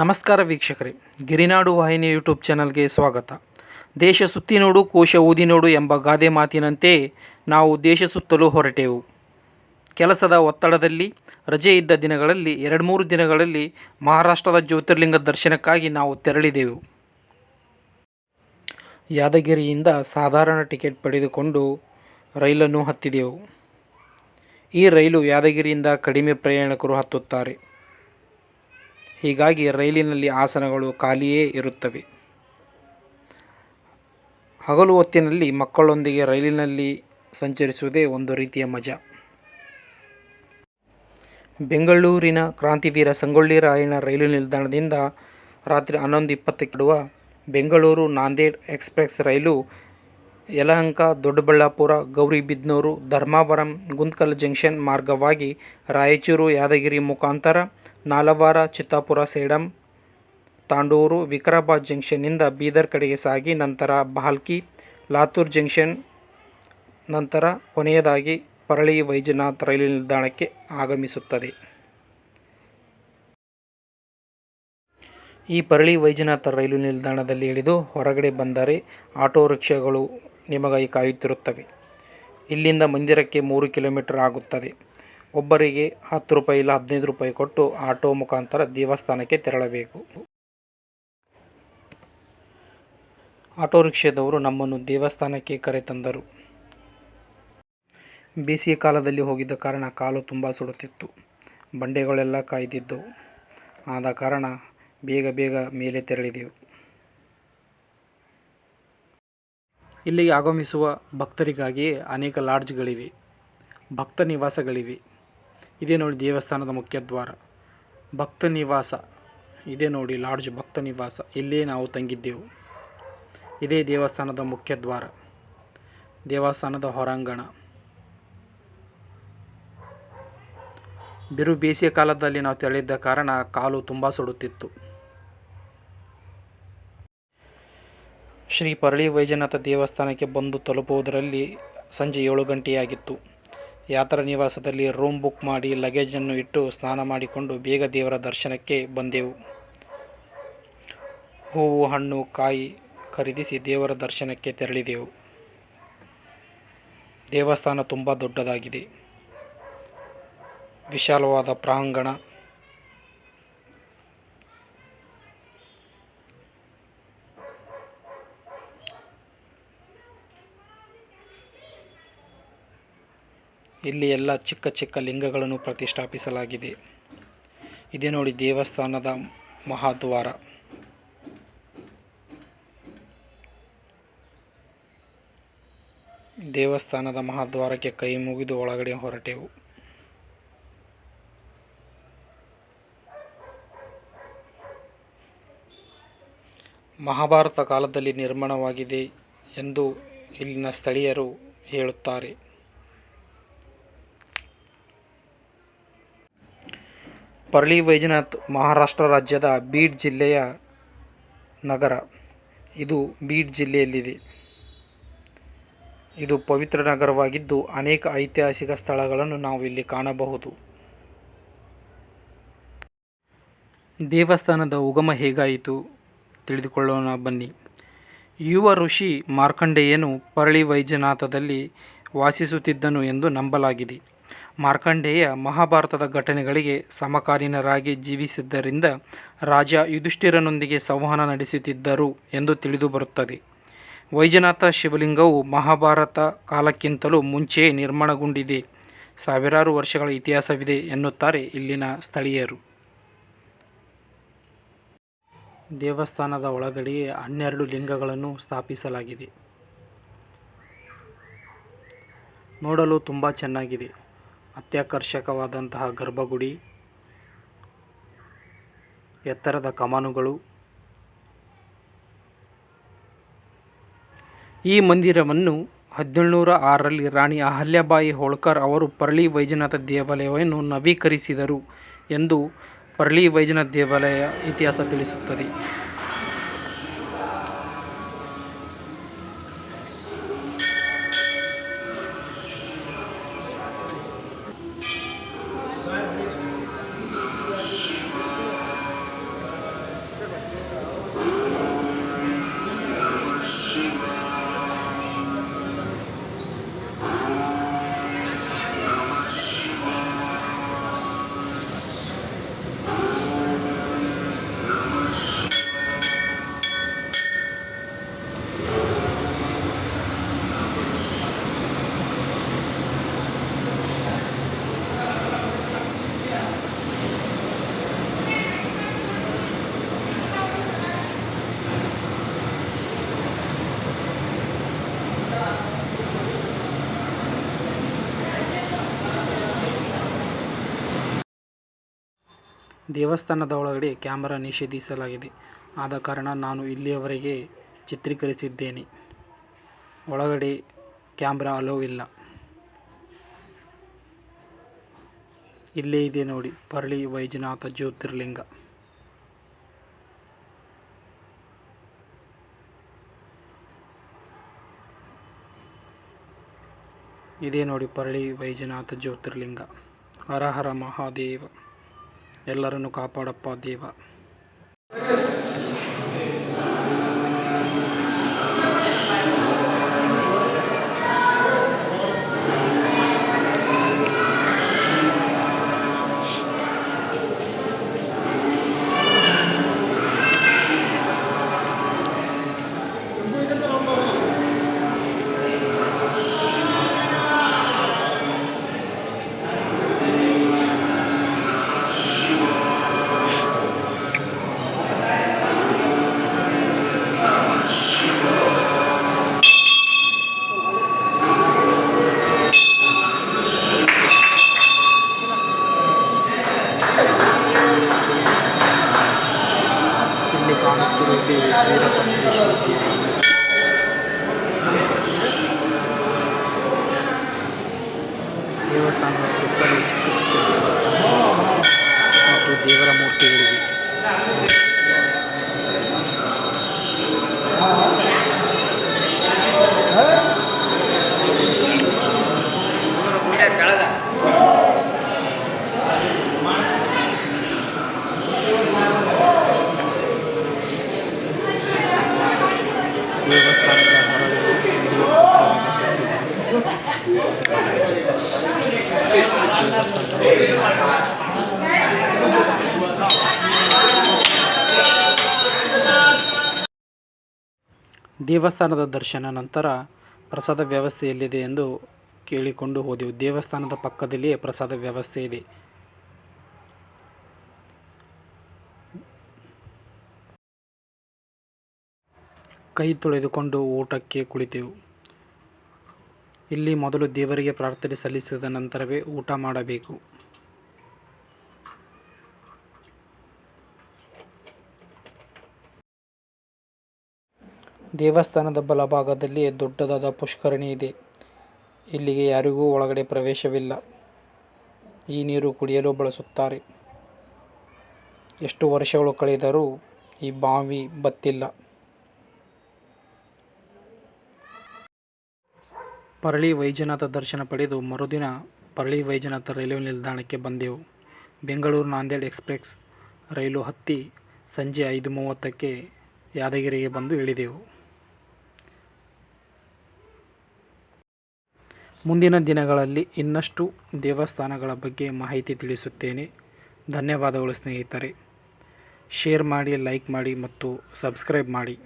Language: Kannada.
ನಮಸ್ಕಾರ ವೀಕ್ಷಕರೇ, ಗಿರಿನಾಡು ವಾಹಿನಿ ಯೂಟ್ಯೂಬ್ ಚಾನಲ್ಗೆ ಸ್ವಾಗತ. ದೇಶ ಸುತ್ತಿ ನೋಡು, ಕೋಶ ಓದಿ ನೋಡು ಎಂಬ ಗಾದೆ ಮಾತಿನಂತೆ ನಾವು ದೇಶ ಸುತ್ತಲು ಹೊರಟೆವು. ಕೆಲಸದ ಒತ್ತಡದಲ್ಲಿ, ರಜೆ ಇದ್ದ ದಿನಗಳಲ್ಲಿ, ಎರಡು ಮೂರು ದಿನಗಳಲ್ಲಿ ಮಹಾರಾಷ್ಟ್ರದ ಜ್ಯೋತಿರ್ಲಿಂಗ ದರ್ಶನಕ್ಕಾಗಿ ನಾವು ತೆರಳಿದೆವು. ಯಾದಗಿರಿಯಿಂದ ಸಾಧಾರಣ ಟಿಕೆಟ್ ಪಡೆದುಕೊಂಡು ರೈಲನ್ನು ಹತ್ತಿದೆವು. ಈ ರೈಲು ಯಾದಗಿರಿಯಿಂದ ಕಡಿಮೆ ಪ್ರಯಾಣಿಕರು ಹತ್ತುತ್ತಾರೆ. ಹೀಗಾಗಿ ರೈಲಿನಲ್ಲಿ ಆಸನಗಳು ಖಾಲಿಯೇ ಇರುತ್ತವೆ. ಹಗಲು ಹೊತ್ತಿನಲ್ಲಿ ಮಕ್ಕಳೊಂದಿಗೆ ರೈಲಿನಲ್ಲಿ ಸಂಚರಿಸುವುದೇ ಒಂದು ರೀತಿಯ ಮಜಾ. ಬೆಂಗಳೂರಿನ ಕ್ರಾಂತಿವೀರ ಸಂಗೊಳ್ಳಿ ರಾಯಣ್ಣ ರೈಲು ನಿಲ್ದಾಣದಿಂದ ರಾತ್ರಿ ಹನ್ನೊಂದು ಇಪ್ಪತ್ತಕ್ಕಿಡುವ ಬೆಂಗಳೂರು ನಾಂದೇಡ್ ಎಕ್ಸ್ಪ್ರೆಸ್ ರೈಲು ಯಲಹಂಕ, ದೊಡ್ಡಬಳ್ಳಾಪುರ ಗೌರಿಬಿದನೂರು ಧರ್ಮಾವರಂ, ಗುಂತಕಲ್ ಜಂಕ್ಷನ್ ಮಾರ್ಗವಾಗಿ ರಾಯಚೂರು, ಯಾದಗಿರಿ ಮುಖಾಂತರ ನಾಲವಾರ ಚಿತ್ತಾಪುರ ಸೇಡಂ, ತಾಂಡೂರು ವಿಕಾರಾಬಾದ್ ಜಂಕ್ಷನ್ನಿಂದ ಬೀದರ್ ಕಡೆಗೆ ಸಾಗಿ ನಂತರ ಬಾಲ್ಕಿ ಲಾತೂರ್ ಜಂಕ್ಷನ್ ನಂತರ ಕೊನೆಯದಾಗಿ ಪರಳಿ ವೈಜನಾಥ್ ರೈಲು ನಿಲ್ದಾಣಕ್ಕೆ ಆಗಮಿಸುತ್ತದೆ. ಈ ಪರಳಿ ವೈಜನಾಥ ರೈಲು ನಿಲ್ದಾಣದಲ್ಲಿ ಇಳಿದು ಹೊರಗಡೆ ಬಂದರೆ ಆಟೋ ರಿಕ್ಷಾಗಳು ನಿಮಗಾಗಿ ಕಾಯುತ್ತಿರುತ್ತವೆ. ಇಲ್ಲಿಂದ ಮಂದಿರಕ್ಕೆ ಮೂರು ಕಿಲೋಮೀಟರ್ ಆಗುತ್ತದೆ. ಒಬ್ಬರಿಗೆ ಹತ್ತು ರೂಪಾಯಿ ಇಲ್ಲ ಹದಿನೈದು ರೂಪಾಯಿ ಕೊಟ್ಟು ಆಟೋ ಮುಖಾಂತರ ದೇವಸ್ಥಾನಕ್ಕೆ ತೆರಳಬೇಕು. ಆಟೋ ರಿಕ್ಷಾದವರು ನಮ್ಮನ್ನು ದೇವಸ್ಥಾನಕ್ಕೆ ಕರೆತಂದರು ಬೇಸಿಗೆ ಕಾಲದಲ್ಲಿ ಹೋಗಿದ್ದ ಕಾರಣ ಕಾಲು ತುಂಬ ಸುಡುತ್ತಿತ್ತು. ಬಂಡೆಗಳೆಲ್ಲ ಕಾಯ್ದಿದ್ದವು. ಆದ ಕಾರಣ ಬೇಗ ಬೇಗ ಮೇಲೆ ತೆರಳಿದೆವು. ಇಲ್ಲಿಗೆ ಆಗಮಿಸುವ ಭಕ್ತರಿಗಾಗಿಯೇ ಅನೇಕ ಲಾಡ್ಜ್ಗಳಿವೆ. ಭಕ್ತ ನಿವಾಸಗಳಿವೆ. ಇದೇ ನೋಡಿ ದೇವಸ್ಥಾನದ ಮುಖ್ಯ ದ್ವಾರ. ಭಕ್ತ ನಿವಾಸ ಇದೇ ನೋಡಿ ಲಾಡ್ಜ್ ಭಕ್ತ ನಿವಾಸ ಇಲ್ಲೇ ನಾವು ತಂಗಿದ್ದೆವು. ಇದೇ ದೇವಸ್ಥಾನದ ಮುಖ್ಯ ದ್ವಾರ. ದೇವಸ್ಥಾನದ ಹೊರಾಂಗಣ. ಬಿರು ಬೇಸಿಗೆ ಕಾಲದಲ್ಲಿ ನಾವು ತೆರಳಿದ್ದ ಕಾರಣ ಕಾಲು ತುಂಬ ಸುಡುತ್ತಿತ್ತು. ಶ್ರೀ ಪರಳಿ ವೈಜನಾಥ ದೇವಸ್ಥಾನಕ್ಕೆ ಬಂದು ತಲುಪುವುದರಲ್ಲಿ ಸಂಜೆ ಏಳು ಗಂಟೆಯಾಗಿತ್ತು. ಯಾತ್ರಾ ನಿವಾಸದಲ್ಲಿ ರೂಮ್ ಬುಕ್ ಮಾಡಿ ಲಗೇಜನ್ನು ಇಟ್ಟು ಸ್ನಾನ ಮಾಡಿಕೊಂಡು ಬೇಗ ದೇವರ ದರ್ಶನಕ್ಕೆ ಬಂದೆವು. ಹೂವು, ಹಣ್ಣು, ಕಾಯಿ ಖರೀದಿಸಿ ದೇವರ ದರ್ಶನಕ್ಕೆ ತೆರಳಿದೆವು. ದೇವಸ್ಥಾನ ತುಂಬ ದೊಡ್ಡದಾಗಿದೆ. ವಿಶಾಲವಾದ ಪ್ರಾಂಗಣ. ಇಲ್ಲಿ ಎಲ್ಲ ಚಿಕ್ಕ ಚಿಕ್ಕ ಲಿಂಗಗಳನ್ನು ಪ್ರತಿಷ್ಠಾಪಿಸಲಾಗಿದೆ. ಇದೇ ನೋಡಿ ದೇವಸ್ಥಾನದ ಮಹಾದ್ವಾರ. ದೇವಸ್ಥಾನದ ಮಹಾದ್ವಾರಕ್ಕೆ ಕೈ ಮುಗಿದು ಒಳಗಡೆ ಹೊರಟೆವು. ಮಹಾಭಾರತ ಕಾಲದಲ್ಲಿ ನಿರ್ಮಾಣವಾಗಿದೆ ಎಂದು ಇಲ್ಲಿನ ಸ್ಥಳೀಯರು ಹೇಳುತ್ತಾರೆ. ಪರ್ಳಿ ವೈಜನಾಥ್ ಮಹಾರಾಷ್ಟ್ರ ರಾಜ್ಯದ ಬೀಡ್ ಜಿಲ್ಲೆಯ ನಗರ. ಇದು ಬೀಡ್ ಜಿಲ್ಲೆಯಲ್ಲಿದೆ. ಇದು ಪವಿತ್ರ ನಗರವಾಗಿದ್ದು ಅನೇಕ ಐತಿಹಾಸಿಕ ಸ್ಥಳಗಳನ್ನು ನಾವು ಇಲ್ಲಿ ಕಾಣಬಹುದು. ದೇವಸ್ಥಾನದ ಉಗಮ ಹೇಗಾಯಿತು ತಿಳಿದುಕೊಳ್ಳೋಣ ಬನ್ನಿ. ಯುವ ಋಷಿ ಮಾರ್ಕಂಡೇಯನು ಪರಳಿ ವೈಜನಾಥದಲ್ಲಿ ವಾಸಿಸುತ್ತಿದ್ದನು ಎಂದು ನಂಬಲಾಗಿದೆ. ಮಾರ್ಕಂಡೇಯ ಮಹಾಭಾರತದ ಘಟನೆಗಳಿಗೆ ಸಮಕಾಲೀನರಾಗಿ ಜೀವಿಸಿದ್ದರಿಂದ ರಾಜ ಯುಧಿಷ್ಠಿರನೊಂದಿಗೆ ಸಂವಹನ ನಡೆಸುತ್ತಿದ್ದರು ಎಂದು ತಿಳಿದುಬರುತ್ತದೆ ವೈಜನಾಥ ಶಿವಲಿಂಗವು ಮಹಾಭಾರತ ಕಾಲಕ್ಕಿಂತಲೂ ಮುಂಚೆಯೇ ನಿರ್ಮಾಣಗೊಂಡಿದೆ. ಸಾವಿರಾರು ವರ್ಷಗಳ ಇತಿಹಾಸವಿದೆ ಎನ್ನುತ್ತಾರೆ ಇಲ್ಲಿನ ಸ್ಥಳೀಯರು. ದೇವಸ್ಥಾನದ ಒಳಗಡೆಯೇ ಹನ್ನೆರಡು ಲಿಂಗಗಳನ್ನು ಸ್ಥಾಪಿಸಲಾಗಿದೆ. ನೋಡಲು ತುಂಬ ಚೆನ್ನಾಗಿದೆ. ಅತ್ಯಾಕರ್ಷಕವಾದಂತಹ ಗರ್ಭಗುಡಿ, ಎತ್ತರದ ಕಮಾನುಗಳು. ಈ ಮಂದಿರವನ್ನು ಹದಿನೇಳುನೂರ ಆರರಲ್ಲಿ ರಾಣಿ ಅಹಲ್ಯಾಬಾಯಿ ಹೋಳ್ಕರ್ ಅವರು ಪರಳಿ ವೈಜನಾಥ ದೇವಾಲಯವನ್ನು ನವೀಕರಿಸಿದರು ಎಂದು ಪರಳಿ ವೈಜನಾಥ ದೇವಾಲಯ ಇತಿಹಾಸ ತಿಳಿಸುತ್ತದೆ. ದೇವಸ್ಥಾನದ ಒಳಗಡೆ ಕ್ಯಾಮರಾ ನಿಷೇಧಿಸಲಾಗಿದೆ. ಆದ ಕಾರಣ ನಾನು ಇಲ್ಲಿಯವರೆಗೆ ಚಿತ್ರೀಕರಿಸಿದ್ದೇನೆ. ಒಳಗಡೆ ಕ್ಯಾಮ್ರಾ ಅಲೋ ಇಲ್ಲ. ಇಲ್ಲೇ ಇದೆ ನೋಡಿ. ಪರಳಿ ವೈಜನಾಥ ಜ್ಯೋತಿರ್ಲಿಂಗ. ಇದೇ ನೋಡಿ ಪರಳಿ ವೈಜನಾಥ ಜ್ಯೋತಿರ್ಲಿಂಗ. ಹರ ಹರ ಮಹಾದೇವ. ಎಲ್ಲರನ್ನು ಕಾಪಾಡಪ್ಪ ದೇವ. ಕಾಣುತ್ತಿರುವುದು ವೀರಭದ್ರೇಶ್ವರ ದೇವಿ ದೇವಸ್ಥಾನದ ಸುತ್ತಲೂ ಚಿಕ್ಕ ಚಿಕ್ಕ ದೇವಸ್ಥಾನಗಳಿವೆ ಮತ್ತು ದೇವರ ಮೂರ್ತಿಗಳಿವೆ ದೇವಸ್ಥಾನದ ಹೊರಗಡೆ ಒಂದು ದೊಡ್ಡದಾದ ಕಟ್ಟಡ. ದೇವಸ್ಥಾನದ ದರ್ಶನ ನಂತರ ಪ್ರಸಾದ ವ್ಯವಸ್ಥೆ ಎಲ್ಲಿದೆ ಎಂದು ಕೇಳಿಕೊಂಡು ಹೋದೆವು. ದೇವಸ್ಥಾನದ ಪಕ್ಕದಲ್ಲಿಯೇ ಪ್ರಸಾದ ವ್ಯವಸ್ಥೆ ಇದೆ. ಕೈ ತೊಳೆದುಕೊಂಡು ಊಟಕ್ಕೆ ಕುಳಿತೆವು. ಇಲ್ಲಿ ಮೊದಲು ದೇವರಿಗೆ ಪ್ರಾರ್ಥನೆ ಸಲ್ಲಿಸಿದ ನಂತರವೇ ಊಟ ಮಾಡಬೇಕು. ದೇವಸ್ಥಾನದ ಬಲಭಾಗದಲ್ಲಿ ದೊಡ್ಡದಾದ ಪುಷ್ಕರಣಿ ಇದೆ. ಇಲ್ಲಿಗೆ ಯಾರಿಗೂ ಒಳಗಡೆ ಪ್ರವೇಶವಿಲ್ಲ. ಈ ನೀರು ಕುಡಿಯಲು ಬಳಸುತ್ತಾರೆ. ಎಷ್ಟು ವರ್ಷಗಳು ಕಳೆದರೂ ಈ ಬಾವಿ ಬತ್ತಿಲ್ಲ. ಪರಳಿ ವೈಜನಾಥ ದರ್ಶನ ಪಡೆದು ಮರುದಿನ ಪರಳಿ ವೈಜನಾಥ ರೈಲ್ವೆ ನಿಲ್ದಾಣಕ್ಕೆ ಬಂದೆವು. ಬೆಂಗಳೂರು ನಾಂದೇಡ್ ಎಕ್ಸ್ಪ್ರೆಸ್ ರೈಲು ಹತ್ತಿ ಸಂಜೆ ಐದು ಮೂವತ್ತಕ್ಕೆ ಯಾದಗಿರಿಗೆ ಬಂದು ಇಳಿದೆವು. ಮುಂದಿನ ದಿನಗಳಲ್ಲಿ ಇನ್ನಷ್ಟು ದೇವಸ್ಥಾನಗಳ ಬಗ್ಗೆ ಮಾಹಿತಿ ತಿಳಿಸುತ್ತೇನೆ. ಧನ್ಯವಾದಗಳು ಸ್ನೇಹಿತರೆ. ಶೇರ್ ಮಾಡಿ, ಲೈಕ್ ಮಾಡಿ ಮತ್ತು ಸಬ್ಸ್ಕ್ರೈಬ್ ಮಾಡಿ.